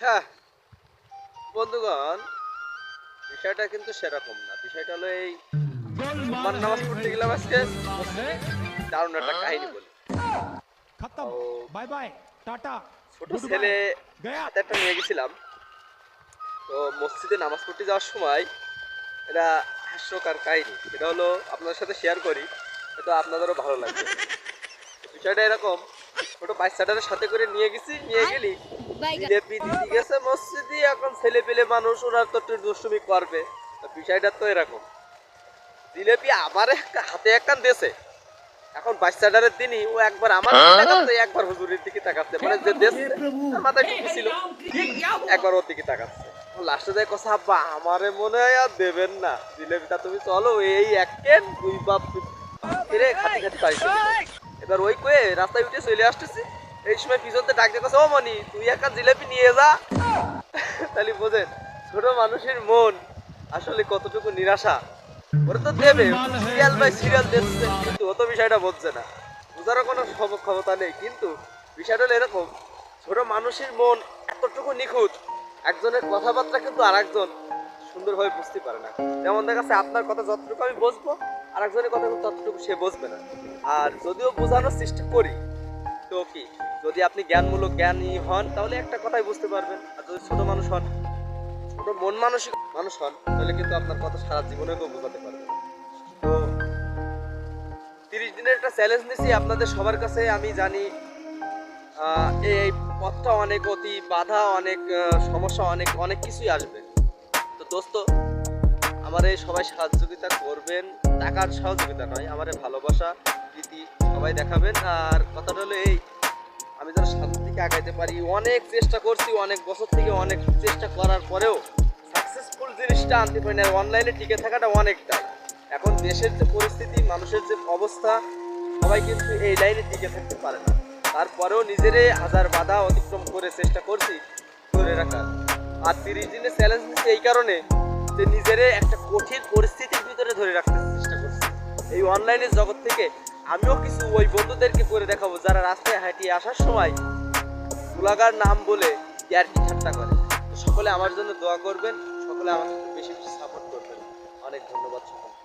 হ্যাঁ। বন্ধুগণ বিষয়টা কিন্তু সেরকম না। বিষয়টা হলো এই নামাজ পড়তে গেলাম আজকে। দারুণ একটা কাহিনী বলি। Bye bye. টাটা। ছোট ছেলে হাতে একটা নিয়ে গেছিলাম। তো মসজিদে নামাজ পড়তে যাওয়ার সময় এটা হাস্যকার কাহিনী। এটা হলো আপনাদের সাথে শেয়ার করি। এটা আপনাদেরও ভালো লাগবে। বিষয়টা এরকম। ছোটো বাচ্চাটার সাথে করে নিয়ে গেছি নিয়ে হ্যাঁ। গেলি। জিলেপি দিতে গেছে মসজিদে এখন ছেলে পেলে মানুষ ওরা তো একটু দুষ্টুমি করবে। বিষয়টা তো এরকম। জিলেপি আমার হাতে একখান দেশে এখন বাচ্চাটারের দিনই ও একবার আমার তাকাচ্ছে একবার হুজুরের দিকে তাকাচ্ছে মানে যে দেশ মাথায় টুপি ছিল একবার ওর দিকে তাকাচ্ছে। লাস্টে দেয় কথা আব্বা আমারে মনে হয় আর দেবেন না। জিলেপিটা তুমি চলো এই এক কেন? দুই বাপ ফিরে খাতি খাতি পাইছে এবার ওই কয়ে রাস্তায় উঠে চলে আসতেছি। এই সময় পিছনতে ডাক দিয়ে ও মনি তুই একটা জিলেপি নিয়ে যা। তাহলে বোঝেন, ছোট মানুষের মন আসলে কতটুকু নিরাশা। ওরা তো দেবে সিরিয়াল বাই সিরিয়াল দেখছে, কিন্তু ও তো বিষয়টা বুঝছে না। বোঝারও কোনো ক্ষমতা নেই, কিন্তু বিষয়টা হলো এরকম, ছোট মানুষের মন এতটুকু নিখুঁত, একজনের কথাবার্তা কিন্তু আর আরেকজন সুন্দরভাবে বুঝতে পারে না। যেমন দেখা যাচ্ছে, আপনার কথা যতটুকু আমি বুঝব, আরেকজনের কথা কিন্তু ততটুকু সে বুঝবে না। আর যদিও বোঝানোর চেষ্টা করি তো কি? যদি আপনি জ্ঞানমূলক জ্ঞানী হন, তাহলে একটা কথাই বুঝতে পারবেন। আর যদি ছোট মানুষ হন, ছোট মন মানসিক মানুষ হন, তাহলে কিন্তু আপনার কথা সারা জীবনে কেউ বোঝাতে পারবে তো তিরিশ দিনের একটা চ্যালেঞ্জ নিছি, আপনাদের সবার কাছে আমি জানি এই পথটা অনেক অতি বাধা, অনেক সমস্যা, অনেক অনেক কিছুই আসবে। তো দোস্ত আমার এই সবাই সহযোগিতা করবেন, টাকার সহযোগিতা নয়, আমার ভালোবাসা, প্রীতি সবাই দেখাবেন। আর কথাটা হলো এই, আমি যেন সামনের দিকে আগাইতে পারি, অনেক চেষ্টা করছি, অনেক বছর থেকে অনেক চেষ্টা করার পরেও সাকসেসফুল জিনিসটা আনতে পারি না অনলাইনে টিকে থাকাটা অনেকটাই। এখন দেশের যে পরিস্থিতি, মানুষের যে অবস্থা, সবাই কিন্তু এই লাইনে টিকে থাকতে পারে না। তারপরেও নিজেরে হাজার বাধা অতিক্রম করে চেষ্টা করছি, ধরে রাখার। আর তিরিশ দিনের চ্যালেঞ্জ নিচ্ছে এই কারণে যে নিজেরে একটা কঠিন পরিস্থিতির ভিতরে ধরে রাখতে চেষ্টা করছি। এই অনলাইনের জগৎ থেকে আমিও কিছু ওই বন্ধুদেরকে করে দেখাবো যারা রাস্তায় হাঁটিয়ে আসার সময় গোলাগার নাম বলে ইয়ার্কি ঠাট্টা করে। সকলে আমার জন্য দোয়া করবেন, সকলে আমার বেশি বেশি সাপোর্ট করবেন। অনেক ধন্যবাদ সকলকে।